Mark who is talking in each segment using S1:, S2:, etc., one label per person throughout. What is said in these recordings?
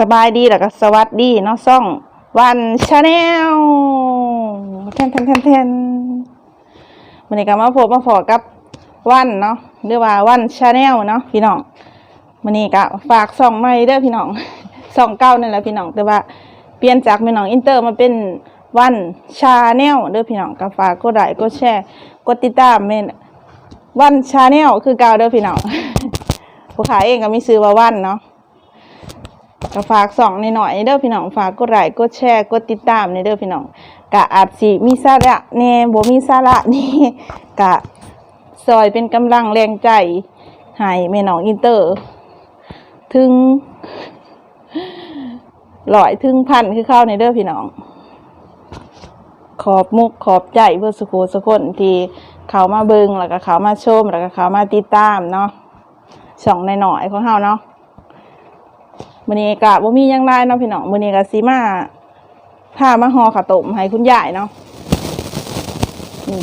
S1: สบายดีแล้วก็สวัสดีเนาะซ่องวันชาแนลแทนแทนแทนแทนวันนี้ก็มาพบมาพอกับวันเนาะหรือว่าวันชาแนลเนาะพี่น้องวันนี้ก็ฝากซ่องใหม่เด้อพี่น้องซ่องเก่านั่นแหละพี่น้องแต่ว่าเปลี่ยนจากพี่น้องอินเตอร์มาเป็นวันชาแนลเด้อพี่น้องก็ฝากกดไลค์กดแชร์กดติดตามเมนวันชาแนลคือเก่าเด้อพี่น้องผู้ขายเองก็มีซื้อว่าวันเนาะ ก็ฝากสองในหน่อยเด้อพี่น้องฝากกดไลค์กดแชร์กดติดตามในเด้อพี่น้องกะอาจสิมีสาระแน่บ่มีสาระนี่กะซอยเป็นกำลังแรงใจให้แม่น้องอินเตอร์ ถึงร้อยถึงพันคือเข้าในเด้อพี่น้อง ขอบมุกขอบใจเพื่อสุโขสุคนที่เขามาเบิงแล้วก็เขามาชมแล้วก็เขามาติดตามเนาะช่องในหน่อยของเฮาเนาะ มื้อนี้ก็บ่มีหยังหลายเนาะพี่น้องมื้อนี้ก็สิมาพามาห่อข้าวต้มให้คุณยายเนาะนี่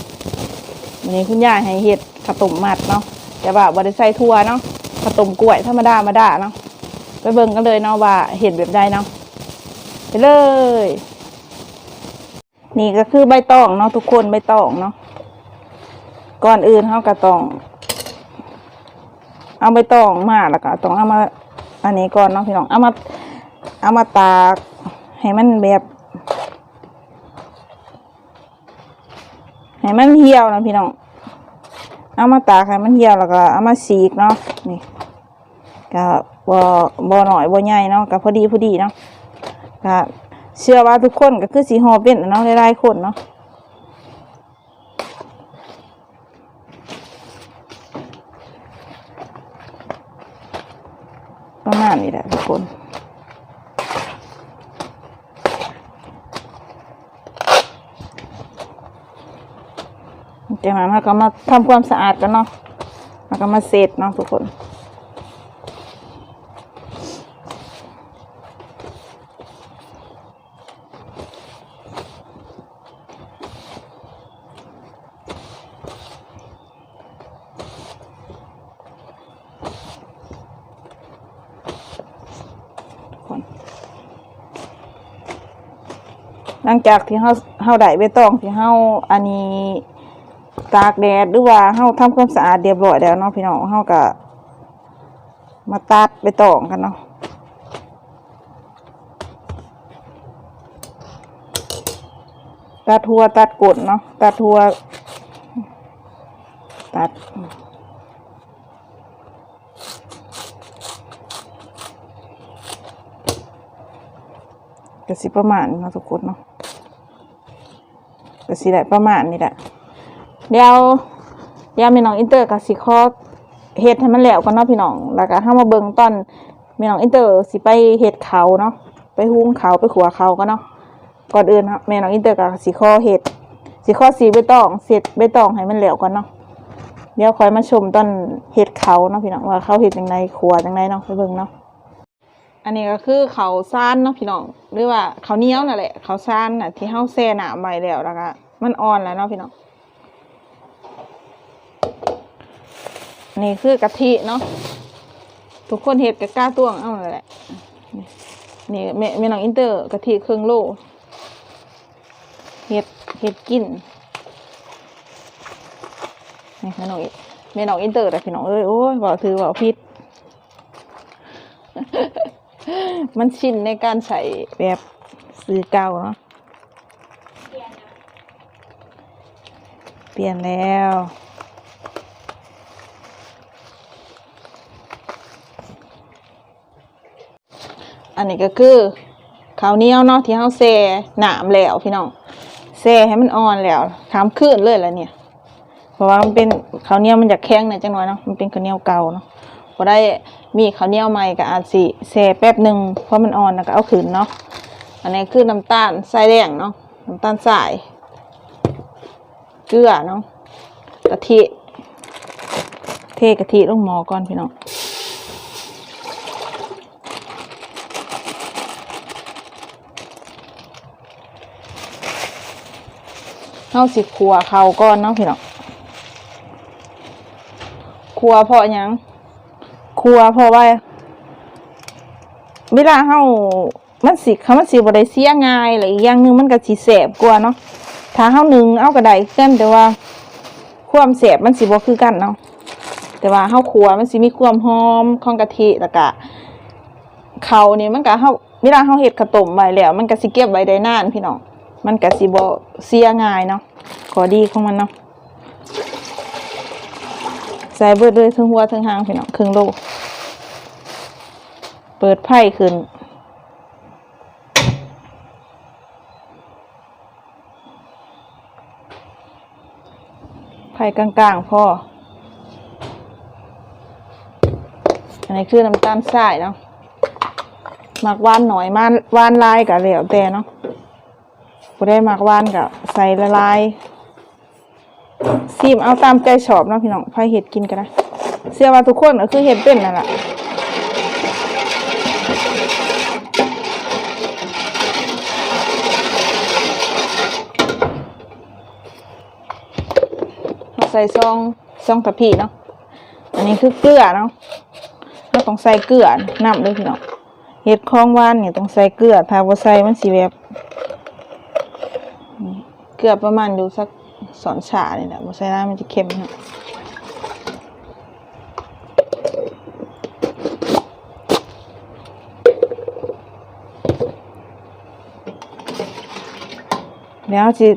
S1: มื้อนี้คุณยายให้เฮ็ดข้าวต้มมัดเนาะแต่ว่าบ่ได้ใส่ถั่วเนาะข้าวต้มกล้วยธรรมดาธรรมดาเนาะไปเบิ่งกันเลยเนาะว่าเฮ็ดแบบใดเนาะไปเลย นี่ก็คือใบตองเนาะทุกคนใบตองเนาะก่อนอื่นเฮาก็ต้องเอาใบตองมาแล้วก็ต้องเอามา อันนี้ก่อนเนาะพี่น้องเอามาเอามาตากให้มันแบบให้มันเหี่ยวนะพี่น้องเอามาตากให้มันเหี่ยวแล้วก็เอามาสีกเนาะนี่ก็บ่บ่หน่อยบ่ใหญ่เนาะก็พอดีพอดีเนาะก็เชื่อว่าทุกคนก็คือสีหอเป็นเนาะหลายๆคนเนาะ ประมาณนี้แหละทุกคนจากนั้นเราก็มาทำความสะอาดกันเนาะแล้วก็มาเสร็จเนาะทุกคนคน หลังจากที่เฮาเฮาได้ใบตองที่เฮาอันนี้ตากแดดหรือว่าเฮาทำความสะอาดเรียบร้อยแล้วเนาะพี่น้องเฮาก็มาตัดใบตองกันเนาะตัดทัวตัดกดเนาะตัดทัวตัดก็สิประมาณเนาะทุกคนเนาะ ก็สิได้ประมาณนี้แหละเดี๋ยวเดี๋ยวมีน้องอินเตอร์กับสิคอเฮ็ดให้มันแล้วก่อนเนาะพี่น้อง แล้วก็เฮามาเบิ่งตอนมีน้องอินเตอร์สิไปเฮ็ดเขาเนาะไปหุงเขาไปขัวเขาก็เนาะก่อนอื่นครับแม่น้องอินเตอร์กับสิคอเฮ็ดสิคอสีใบตองเสร็จใบตองให้มันแล้วก่อนเนาะเดี๋ยวคอยมาชมตอนเฮ็ดเขาเนาะพี่น้องว่าเขาเฮ็ดจังไดขัวจังไดเนาะไปเบิ่งเนาะ อันนี้ก็คือเขาซ่านเนาะพี่น้องหรือว่าเขาเนี้ยวนั่นแหละเขาซ่านน่ะที่เฮาแช่น้ำไว้แล้วแล้วก็มันอ่อนแล้วเนาะพี่น้องนี่คือกะทิเนาะทุกคนเห็ดกับกล้าตวงเอานั่นแหละนี่แม่แม่น้องอินเตอร์กะทิเครื่องโลเห็ดเห็ดกินนี่แม่น้องแม่น้องอินเตอร์แต่พี่น้องเอ้ยโอ้ยบอกถือบอกพิษ มันชินในการใส่แบบซื้อเก่าเนาะเปลี่ยนแล้ว อันนี้ก็คือข้าวเหนียวเนาะที่เฮาแซ่หนามแล้วพี่น้องแซ่ให้มันอ่อนแล้วทำขึ้นเลยแล้วเนี่ย เพราะว่ามันเป็นข้าวเหนียวมันจะแข็งหน่อยจังหน่อยเนาะมันเป็นข้าวเหนียวเก่าเนาะพอได้ มีข้าวเหนียวใหม่ก็อาจสิแซ่แป๊บหนึ่งเพราะมันอ่อนแล้วก็เอาขึ้นเนาะอันนี้คือน้ำตาลทรายแดงเนาะน้ำตาลทรายเกลือเนาะกะทิเทกะทิลงหม้อก่อนพี่น้องเฮาสิขัวเขาก่อนเนาะพี่น้องขัวเพราะยัง ขัวเพราะว่า เวลาเฮามันสิเขามันสิบ่ได้เสียง่ายและอีกอย่างนึงมันก็สิแสบกว่าเนาะถ้าเฮานึ่งเอาก็ได้คือกันแต่ว่า ความแสบมันสิบ่คือกันเนาะแต่ว่าเฮาขัวมันสิมีความหอมของกะทิแล้วก็เขานี่มันก็เฮาเวลาเฮาเฮ็ดข้าวต้มไว้แล้ว มันก็สิเก็บไว้ได้นานพี่น้องมันก็สิบ่เสียง่ายเนาะขอดีของมันเนาะ ใส่เบิดเลยทั้งหัวทั้งหางพี่น้องครึ่งโลเปิดไพ่ขึ้น ไพ่กลางๆพ่อ อันนี้คือน้ำตาลทรายเนาะหมักหวานหน่อยมาหวานลายกับเหลวแต่เนาะผู้ได้หมักหวานกับใส่ละลาย ซีมเอาตามใจชอบเนาะพี่น้องไพ่เห็ดกินกันนะเชื่อว่าทุกคนก็คือเห็ดเป็นนั่นแหละใส่ซองซองตะพีเนาะอันนี้คือเกลือเนาะเราต้องใส่เกลือน้ำเลยพี่น้องเห็ดข้องหวานเนี่ยต้องใส่เกลือถ้าว่าใส่มันสีแบบเกลือประมาณอยู่สัก สอนฉาเนี่ยแหละว่าใส่ได้มันจะเค็มเนาะแล้วจะ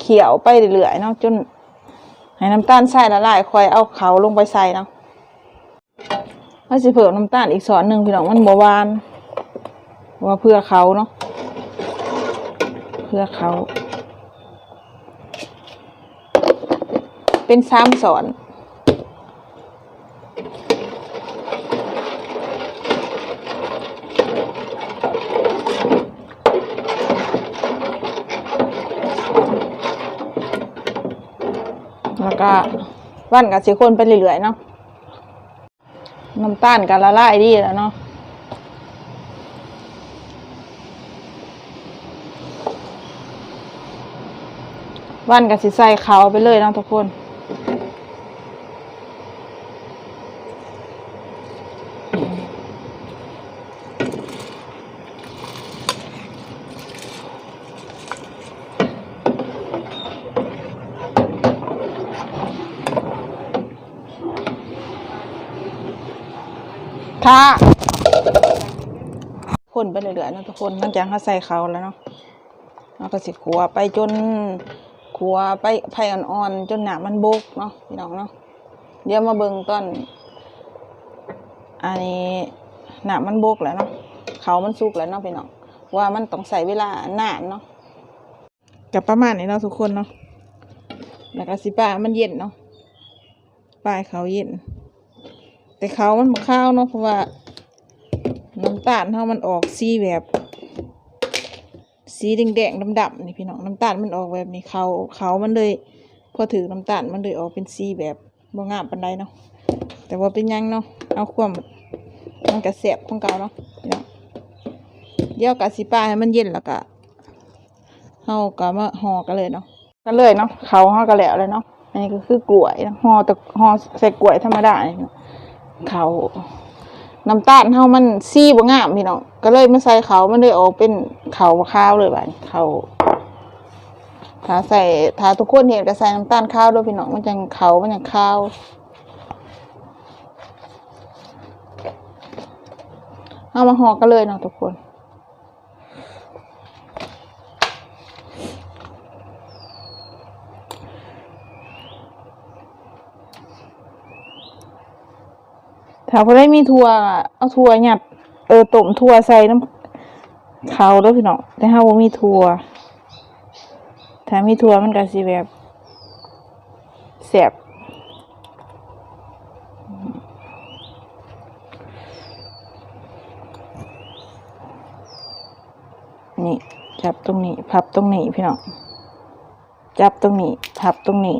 S1: เขียวไปเรื่อยๆเนาะจนให้น้ำตาลใส่ละลายค่อยเอาเขาลงไปใส่เนาะถ้าสิเพิ่มน้ำตาลอีกสอนหนึ่งพี่น้องมันบหวานว่าเพื่อเขาเนาะเพื่อเขา เป็นสามสอนแล้วก็วันกับสิคนไปเรื่อยๆเนาะน้ำตาลกันละลายดีแล้วเนาะวันกับสิใส่เขาวไปเลยเนาะทุกคน ถ้าคนไปเรื่อยๆนะทุกคนหลังจากเขาใส่เขาแล้วเนาะเราก็สิขัวไปจนขัวไปไฟอ่อนๆจนหนามันบกเนาะพี่น้องเนาะเดี๋ยวมาเบิ่งตอนอันนี้หนามันบกแล้วเนาะเขามันสุกแล้วเนาะพี่น้องว่ามันต้องใส่เวลานานเนาะกับประมาณนี้เนาะทุกคนเนาะแล้วก็สิป้ามันเย็นเนาะป้ายเขาเย็น แต่เขามันบ่ข้าวเนาะเพราะว่าน้ำตาลเท่ามันออกสีแบบสีแดงๆดำๆนี่พี่น้องน้ำตาลมันออกแบบนี้เขาเขามันเลยพอถือน้ำตาลมันเลยออกเป็นสีแบบบ่งามปานใดเนาะแต่ว่าเป็นยังเนาะเอาความมันกระแสบของเก่าเนาะพี่น้องเดี๋ยวกะสิป้าให้มันเย็นแล้วก็เฮาก็มาห่อกันเลยเนาะกันเลยเนาะเขาเฮาก็แล้วเลยเนาะอันนี้ก็คือกล้วยห่อแต่ห่อใส่กล้วยธรรมดานี่เนาะ เขาน้ำตาลเฮามันซี่บ่งามพี่น้องก็เลยมาใส่เขามันเลยออกเป็นเขาข้าวเลยบ้านเขาถ้าใส่ถ้าทุกคนเห็นก็ใส่น้ำตาลข้าวด้วยพี่น้องมันจังเขามันจังข้าวเอามาห่อกันเลยเนาะทุกคน ถ้าพอได้มีถั่วอะเอาถั่วหยัดเออต้มถั่วใส่น้ำเขาด้วพี่น้องแต่ถ้าว่ามีถั่วถ้ามีถั่วมันก็สิแบบแสบนี่จับตรงนี้ พับตรงนี้พี่น้องจับตรงนี้ พับตรงนี้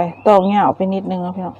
S1: ยตอกเหงาไปนิดนึงแล้วพี่น้อง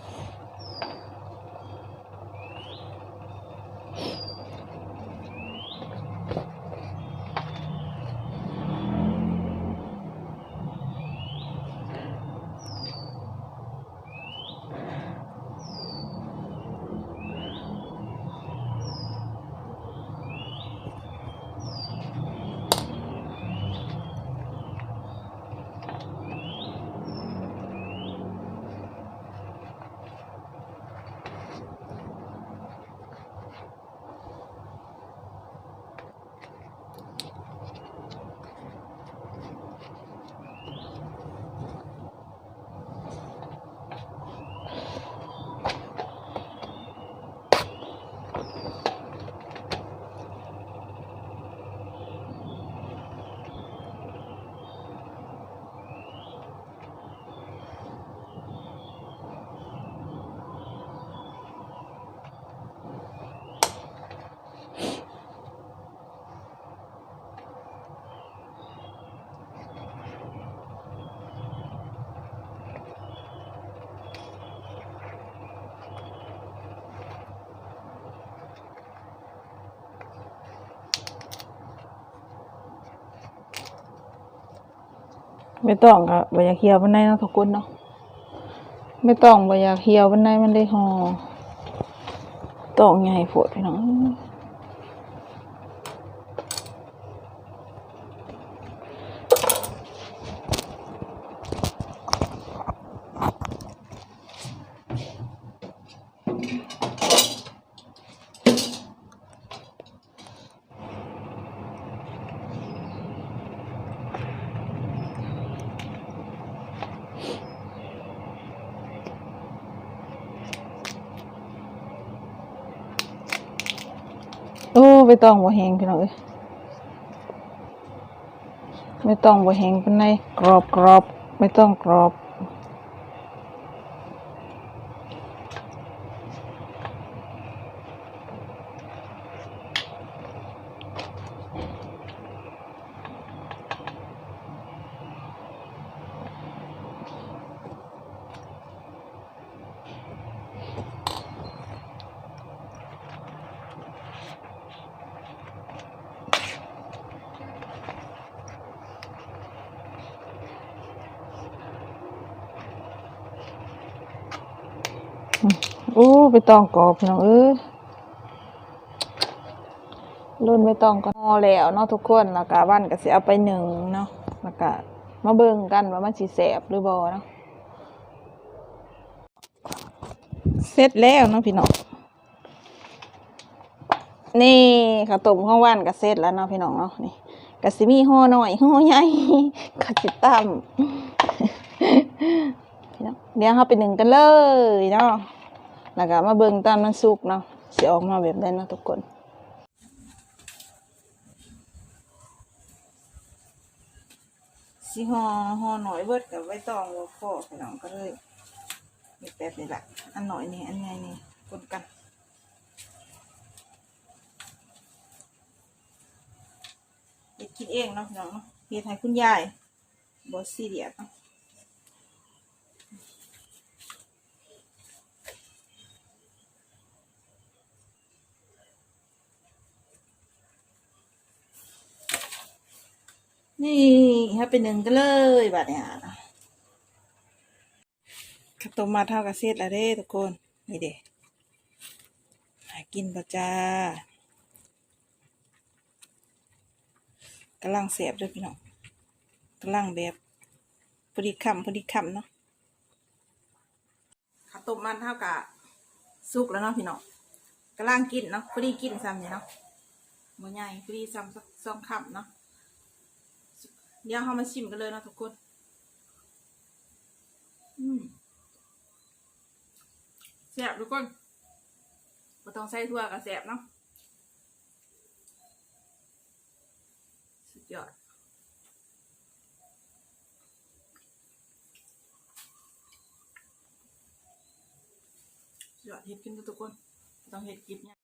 S1: ไม่ต้องก็บ่อยากเคี่ยววันใดเนาะทุกคนเนาะไม่ต้องบอยากเคี่ยววันในมันได้ห่อต้องใหญ่โพดพี่น้อง ไม่ต้องบ่แห้งพี่น้องเอ้ยไม่ต้องบ่แห้งปานในกรอบกรอบไม่ต้องกรอบ โอ้ไปต้องกรอบพี่น้องเอ้ยรุ่นไม่ต้องก็พอแล้วเนาะทุกคนแล้วก็วันก็สิเอาไปหนึ่งเนาะแล้วก็มาเบิ่งกันว่ามันสิแสบหรือบ่เนาะเสร็จแล้วเนาะพี่น้องนี่ข้าวต้มข้าวหวานก็เสร็จแล้วเนาะพี่น้องเนาะนี่ก็สิมีห่อหน่อยห่อใหญ่ก็สิตั้มพี่น้องเดี๋ยวเราไปหนึ่งกันเลยเนาะ แล้วก็มาเบิ่งตอนมันสุกเนาะสิออกมาแบบนั้นเนาะทุกคนสิห่อห่อหน่อยเบิดกับไว้ตองวัวพ่อพี่น้องก็เลยมีแป๊บนี่แหละอันหน่อยนี่อันใหญ่นี่คนกันเฮ็ดกินเองเนาะพี่น้องเนาะเฮ็ดให้คุณยายบ่ซีเรียสเนาะ นี่ให้เป็นหนึ่งกันเลยบัดเนี่ยข้าวต้มมาเท่ากับเสร็จแล้วเด้ทุกคน นี่เด้หากินปะจ้ากำลังเสียบด้วยพี่น้องกำลังแบบพอดีคำพอดีคำเนาะข้าวต้มมันเท่ากับสุกแล้วเนาะพี่น้องกำลังกินเนาะพอดีกินซ้ำเนี่ยเนาะมือใหญ่พอดีซ้ำสักสองคำเนาะ เดี๋ยวเรามาชิมกันเลยนะทุกคน อืมแซ่บทุกคนบ่ต้องใส่ถั่วกับแซ่บเนาะ สุดยอดสุดยอดเห็ดกินทุกคน ต้องเห็ดกินเนี่ย